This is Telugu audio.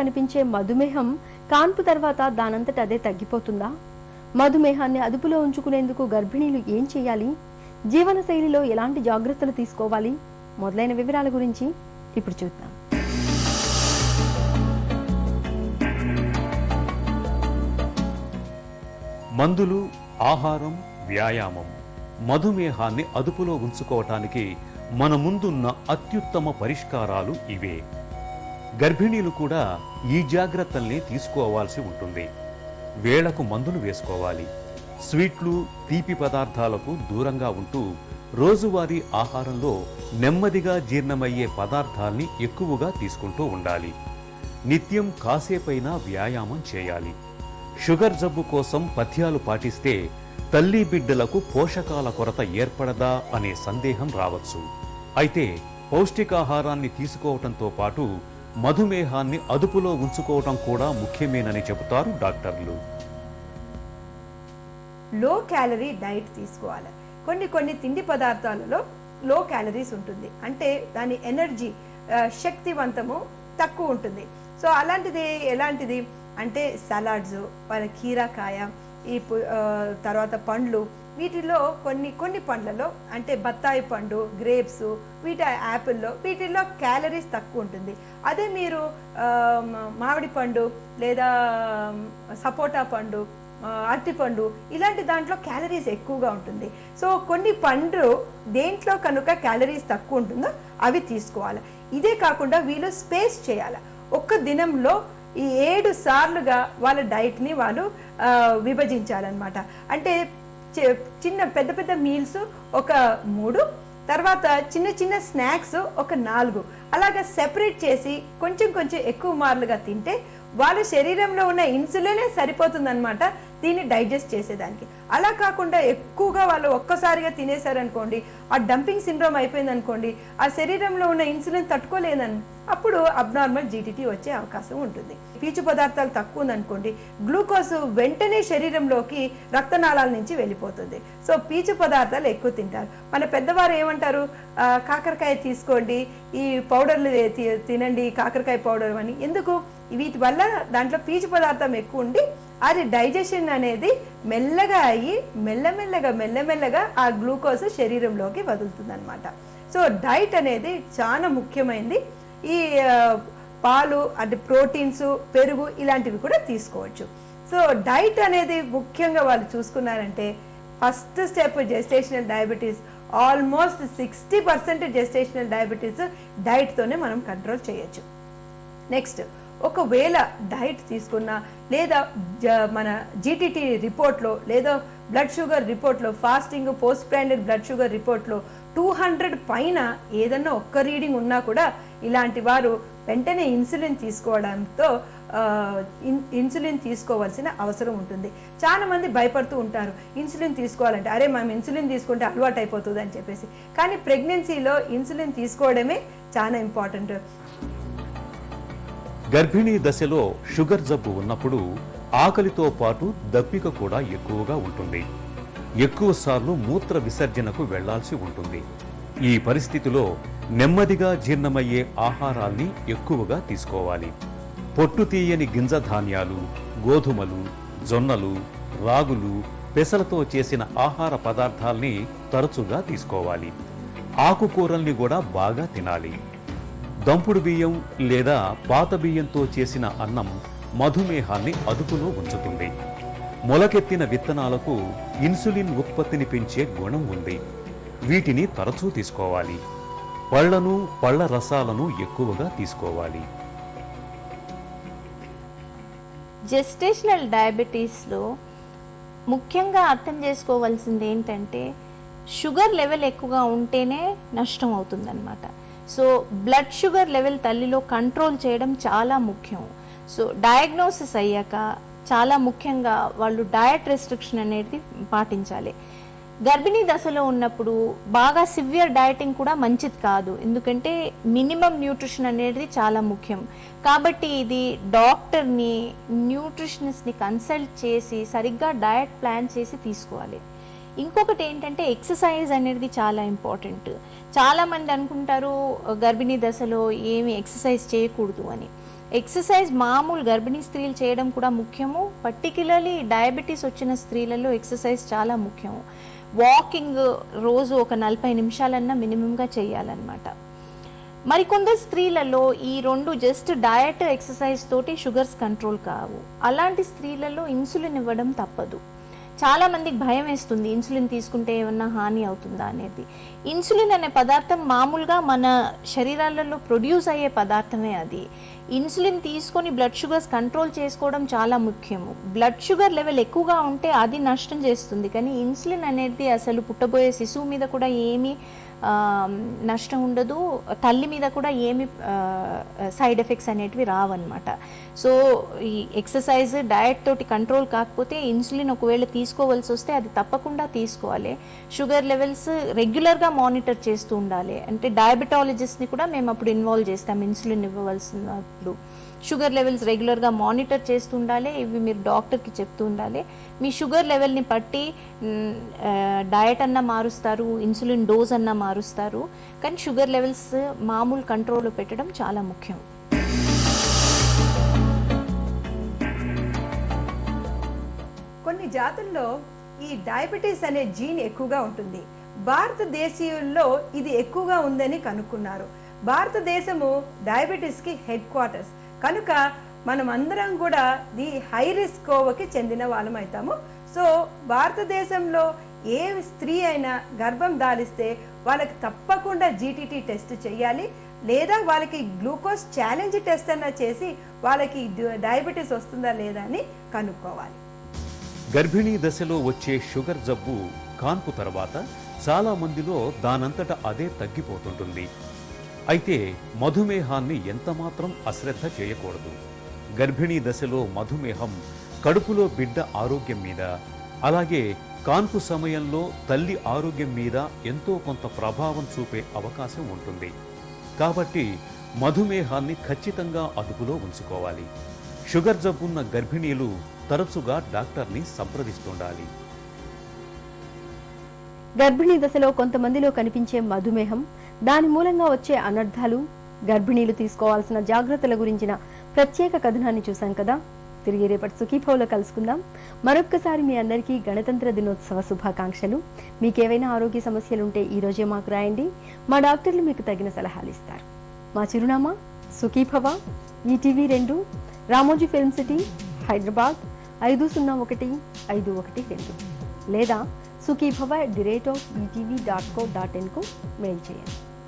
కనిపించే మధుమేహం కాన్పు తర్వాత దానంతట అదే తగ్గిపోతుందా? మధుమేహాన్ని అదుపులో ఉంచుకునేందుకు గర్భిణీలు ఏం చేయాలి? జీవనశైలిలో ఎలాంటి జాగ్రత్తలు తీసుకోవాలి? మొదలైన వివరాల గురించి ఇప్పుడు చూద్దాం. మందులు ఆహారం వ్యాయామం మధుమేహాన్ని అదుపులో ఉంచుకోవటానికి మన ముందున్న అత్యుత్తమ పరిష్కారాలు ఇవే. గర్భిణీలు కూడా ఈ జాగ్రత్తల్ని తీసుకోవాల్సి ఉంటుంది. వేళకు మందులు వేసుకోవాలి. స్వీట్లు తీపి పదార్థాలకు దూరంగా ఉంటూ రోజువారీ ఆహారంలో నెమ్మదిగా జీర్ణమయ్యే పదార్థాల్ని ఎక్కువగా తీసుకుంటూ ఉండాలి. నిత్యం కాసేపైనా వ్యాయామం చేయాలి. షుగర్ జబ్బు కోసం పథ్యాలు పాటిస్తే తల్లి బిడ్డలకు పోషకాల కొరత ఏర్పడదా అనే సందేహం రావచ్చు. అయితే పౌష్టికాహారాన్ని తీసుకోవటంతో పాటు మధుమేహాన్ని అదుపులో ఉంచుకోవటం కూడా ముఖ్యమేనని చెబుతారు డాక్టర్లు. లో క్యాలరీ డైట్ తీసుకోవాలి. కొన్ని కొన్ని తిండి పదార్థాలలో లో క్యాలరీస్ ఉంటుంది. అంటే దాని ఎనర్జీ శక్తివంతము తక్కువ ఉంటుంది. సో అలాంటిది ఎలాంటిది? అంటే సలాడ్స్ మన కీరాకాయ ఈ తర్వాత పండ్లు వీటిలో కొన్ని కొన్ని పండ్లలో అంటే బత్తాయి పండు గ్రేప్స్ వీటి యాపిల్లో వీటిల్లో క్యాలరీస్ తక్కువ ఉంటుంది. అదే మీరు మామిడి పండు లేదా సపోటా పండు అరటిపండు ఇలాంటి దాంట్లో క్యాలరీస్ ఎక్కువగా ఉంటుంది. సో కొన్ని పండ్లు దేంట్లో కనుక క్యాలరీస్ తక్కువ ఉంటుందో అవి తీసుకోవాలి. ఇదే కాకుండా వీళ్ళు స్పేస్ చేయాలి. ఒక్క దినంలో ఈ ఏడు సార్లుగా వాళ్ళ డైట్ని వాళ్ళు విభజించాలన్నమాట. అంటే చిన్న పెద్ద పెద్ద మీల్స్ ఒక మూడు తర్వాత చిన్న చిన్న స్నాక్స్ ఒక నాలుగు. అలాగా సెపరేట్ చేసి కొంచెం కొంచెం ఎక్కువ మార్లుగా తింటే వాళ్ళ శరీరంలో ఉన్న ఇన్సులినే సరిపోతుందనమాట దీన్ని డైజెస్ట్ చేసేదానికి. అలా కాకుండా ఎక్కువగా వాళ్ళు ఒక్కసారిగా తినేశారనుకోండి ఆ డంపింగ్ సిండ్రోమ్ అయిపోయింది అనుకోండి ఆ శరీరంలో ఉన్న ఇన్సులిన్ తట్టుకోలేదని అప్పుడు అబ్నార్మల్ జీటీటీ వచ్చే అవకాశం ఉంటుంది. పీచు పదార్థాలు తక్కువ ఉందనుకోండి గ్లూకోజ్ వెంటనే శరీరంలోకి రక్తనాళాల నుంచి వెళ్ళిపోతుంది. సో పీచు పదార్థాలు ఎక్కువ తింటారు. మన పెద్దవారు ఏమంటారు? కాకరకాయ తీసుకోండి ఈ పౌడర్లు తినండి కాకరకాయ పౌడర్ అని. ఎందుకు? వీటి వల్ల దాంట్లో పీచు పదార్థం ఎక్కువ ఉండి అది డైజెషన్ అనేది మెల్లగా అయ్యి మెల్లమెల్లగా మెల్లమెల్లగా ఆ గ్లూకోజ్ శరీరంలోకి వదులుతుంది అనమాట సో డైట్ అనేది చాలా ముఖ్యమైనది ఈ పాలు అంటే ప్రోటీన్స్ పెరుగు ఇలాంటివి కూడా తీసుకోవచ్చు. సో డైట్ అనేది ముఖ్యంగా వాళ్ళు చూసుకున్నారంటే first step gestational diabetes almost sixty percent gestational diabetes డైట్తోనే మనం కంట్రోల్ చేయొచ్చు. నెక్స్ట్ ఒకవేళ డైట్ తీసుకున్నా లేదా మన జీటీటీ రిపోర్ట్లో లేదా బ్లడ్ షుగర్ రిపోర్ట్లో fasting post prandial blood sugar రిపోర్ట్లో టూ హండ్రెడ్ పైన ఏదన్నా ఒక్క రీడింగ్ ఉన్నా కూడా ఇలాంటి వారు వెంటనే ఇన్సులిన్ తీసుకోవడంతో ఇన్- ఇన్సులిన్ తీసుకోవాల్సిన అవసరం ఉంటుంది. చాలా మంది భయపడుతూ ఉంటారు. ఇన్సులిన్ తీసుకోవాలంటే అరే మనం ఇన్సులిన్ తీసుకుంటే అలవాటు అయిపోతుంది అని చెప్పేసి. కానీ ప్రెగ్నెన్సీలో ఇన్సులిన్ తీసుకోవడమే చాలా ఇంపార్టెంట్. గర్భిణీ దశలో షుగర్ జబ్బు ఉన్నప్పుడు ఆకలితో పాటు దప్పిక కూడా ఎక్కువగా ఉంటుంది. ఎక్కువసార్లు మూత్ర విసర్జనకు వెళ్ళాల్సి ఉంటుంది. ఈ పరిస్థితిలో నెమ్మదిగా జీర్ణమయ్యే ఆహారాల్ని ఎక్కువగా తీసుకోవాలి. పొట్టు తీయని గింజ ధాన్యాలు గోధుమలు జొన్నలు రాగులు పెసలతో చేసిన ఆహార పదార్థాల్ని తరచుగా తీసుకోవాలి. ఆకుకూరల్ని కూడా బాగా తినాలి. దంపుడు బియ్యం లేదా పాత బియ్యంతో చేసిన అన్నం మధుమేహాన్ని అదుపులో ఉంచుతుంది. మొలకెత్తిన విత్తనాలకు ఇన్సులిన్ ఉత్పత్తిని పెంచే గుణం ఉంది. వీటిని తరచూ తీసుకోవాలి. పళ్ళను పళ్ళ రసాలను ఎక్కువగా తీసుకోవాలి. జెస్టేషనల్ డయాబెటీస్లో ముఖ్యంగా అర్థం చేసుకోవాల్సింది ఏంటంటే షుగర్ లెవెల్ ఎక్కువగా ఉంటేనే నష్టం అవుతుందన్నమాట. సో బ్లడ్ షుగర్ లెవెల్ తల్లిలో కంట్రోల్ చేయడం చాలా ముఖ్యం. సో డయాగ్నోసిస్ అయ్యాక చాలా ముఖ్యంగా వాళ్ళు డయట్ రెస్ట్రిక్షన్ అనేది పాటించాలి. గర్భిణీ దశలో ఉన్నప్పుడు బాగా సివియర్ డయటింగ్ కూడా మంచిది కాదు. ఎందుకంటే మినిమం న్యూట్రిషన్ అనేది చాలా ముఖ్యం. కాబట్టి ఇది డాక్టర్ని న్యూట్రిషనిస్ట్ని కన్సల్ట్ చేసి సరిగ్గా డయట్ ప్లాన్ చేసి తీసుకోవాలి. ఇంకొకటి ఏంటంటే ఎక్సర్సైజ్ అనేది చాలా ఇంపార్టెంట్ చాలామంది అనుకుంటారు గర్భిణీ దశలో ఏమి ఎక్సర్సైజ్ చేయకూడదు అని. ఎక్సర్సైజ్ మామూలు గర్భిణీ స్త్రీలు చేయడం కూడా ముఖ్యము. పర్టికులర్లీ డయాబెటీస్ వచ్చిన స్త్రీలలో ఎక్సర్సైజ్ చాలా ముఖ్యము. వాకింగ్ రోజు ఒక నలభై నిమిషాలన్నా మినిమంగా చేయాలన్నమాట. మరికొందరు స్త్రీలలో ఈ రెండు జస్ట్ డయట్ ఎక్సర్సైజ్ తోటి షుగర్స్ కంట్రోల్ కావు. అలాంటి స్త్రీలలో ఇన్సులిన్ ఇవ్వడం తప్పదు. చాలా మందికి భయం వేస్తుంది ఇన్సులిన్ తీసుకుంటే ఏమన్నా హాని అవుతుందా అనేది. ఇన్సులిన్ అనే పదార్థం మామూలుగా మన శరీరాలలో ప్రొడ్యూస్ అయ్యే పదార్థమే అది. ఇన్సులిన్ తీసుకొని బ్లడ్ షుగర్స్ కంట్రోల్ చేసుకోవడం చాలా ముఖ్యము. బ్లడ్ షుగర్ లెవెల్ ఎక్కువగా ఉంటే అది నష్టం చేస్తుంది. కానీ ఇన్సులిన్ అనేది అసలు పుట్టబోయే శిశువు మీద కూడా ఏమీ నష్టం ఉండదు. తల్లి మీద కూడా ఏమి సైడ్ ఎఫెక్ట్స్ అనేటివి రావన్నమాట. సో ఈ ఎక్సర్సైజ్ డయట్ తోటి కంట్రోల్ కాకపోతే ఇన్సులిన్ ఒకవేళ తీసుకోవాల్సి వస్తే అది తప్పకుండా తీసుకోవాలి. షుగర్ లెవెల్స్ రెగ్యులర్గా మానిటర్ చేస్తూ ఉండాలి. అంటే డయాబెటాలజిస్ట్ని కూడా మేము అప్పుడు ఇన్వాల్వ్ చేస్తాం ఇన్సులిన్ ఇవ్వవలసినప్పుడు. షుగర్ లెవెల్స్ రెగ్యులర్గా మానిటర్ చేస్తూ ఉండాలి. ఇవి మీరు డాక్టర్కి చెప్తూ ఉండాలి. మీ షుగర్ లెవెల్ని బట్టి డయట్ అన్నా మారుస్తారు ఇన్సులిన్ డోస్ అన్నా మారుస్తారు. కానీ షుగర్ లెవెల్స్ మామూలు కంట్రోల్లో పెట్టడం చాలా ముఖ్యం. కొన్ని జాతుల్లో ఈ డయాబెటీస్ అనే జీన్ ఎక్కువగా ఉంటుంది. భారతదేశీయుల్లో ఇది ఎక్కువగా ఉందని కనుక్కున్నారు. భారతదేశము డయాబెటీస్కి హెడ్ క్వార్టర్స్. కనుక మనం అందరం కూడా ది హై రిస్క్ కోవకి చెందిన వాళ్ళం అవుతాము. సో భారతదేశంలో ఏ స్త్రీ అయినా గర్భం దాలిస్తే వాళ్ళకి తప్పకుండా జీటీటీ టెస్ట్ చేయాలి. లేదా వాళ్ళకి గ్లూకోజ్ ఛాలెంజ్ టెస్ట్ అన్నా చేసి వాళ్ళకి డయాబెటీస్ వస్తుందా లేదా అని కనుక్కోవాలి. గర్భిణీ దశలో వచ్చే షుగర్ జబ్బు కాన్పు తర్వాత చాలా మందిలో దానంతట అదే తగ్గిపోతుంటుంది. అయితే మధుమేహాన్ని ఎంతమాత్రం అశ్రద్ధ చేయకూడదు. గర్భిణీ దశలో మధుమేహం కడుపులో బిడ్డ ఆరోగ్యం మీద అలాగే కాన్పు సమయంలో తల్లి ఆరోగ్యం మీద ఎంతో కొంత ప్రభావం చూపే అవకాశం ఉంటుంది. కాబట్టి మధుమేహాన్ని ఖచ్చితంగా అదుపులో ఉంచుకోవాలి. షుగర్ జబ్బున్న గర్భిణీలు తరచుగా డాక్టర్ని సంప్రదిస్తుండాలి. గర్భిణీ దశలో కొంతమందిలో కనిపించే మధుమేహం దాని మూలంగా వచ్చే అనర్థాలు గర్భిణీలు తీసుకోవాల్సిన జాగ్రత్తల గురించిన ప్రత్యేక కథనాన్ని చూశాం కదా? తిరిగి రేపటి సుఖీభావులో కలుసుకుందాం. మరొక్కసారి మీ అందరికీ గణతంత్ర దినోత్సవ శుభాకాంక్షలు. మీకేవైనా ఆరోగ్య సమస్యలుంటే ఈ రోజే మాకు రాయండి. మా డాక్టర్లు మీకు తగిన సలహాలు ఇస్తారు. మా చిరునామా సుఖీభవ ఈటీవీ రెండు రామోజీ ఫిల్మ్ సిటీ హైదరాబాద్ ఐదు సున్నా ఒకటి ఐదు ఒకటి రెండు. లేదా Sukhibhava at the rate of ETV dot co dot ఇన్కు mail చేయండి.